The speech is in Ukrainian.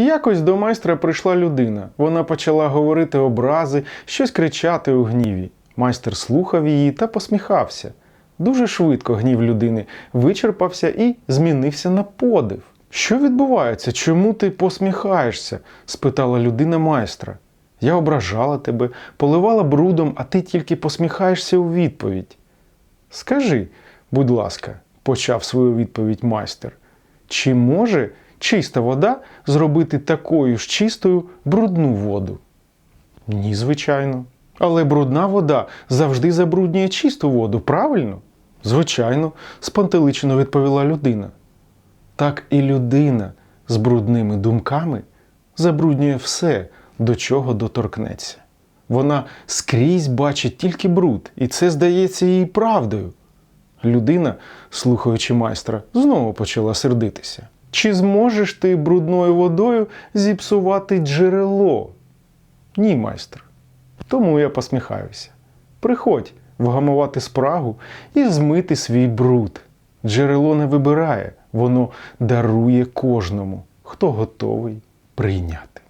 Якось до майстра прийшла людина. Вона почала говорити образи, щось кричати у гніві. Майстер слухав її та посміхався. Дуже швидко гнів людини вичерпався і змінився на подив. Що відбувається? Чому ти посміхаєшся? спитала людина майстра. Я ображала тебе, поливала брудом, а ти тільки посміхаєшся у відповідь. Скажи, будь ласка, почав свою відповідь майстер, чи може чиста вода зробити такою ж чистою брудну воду? Ні, звичайно. Але брудна вода завжди забруднює чисту воду, правильно? Звичайно, спантеличено відповіла людина. Так і людина з брудними думками забруднює все, до чого доторкнеться. Вона скрізь бачить тільки бруд, і це здається їй правдою. Людина, слухаючи майстра, знову почала сердитися. Чи зможеш ти брудною водою зіпсувати джерело? Ні, майстер. Тому я посміхаюся. Приходь вгамувати спрагу і змити свій бруд. Джерело не вибирає, воно дарує кожному, хто готовий прийняти.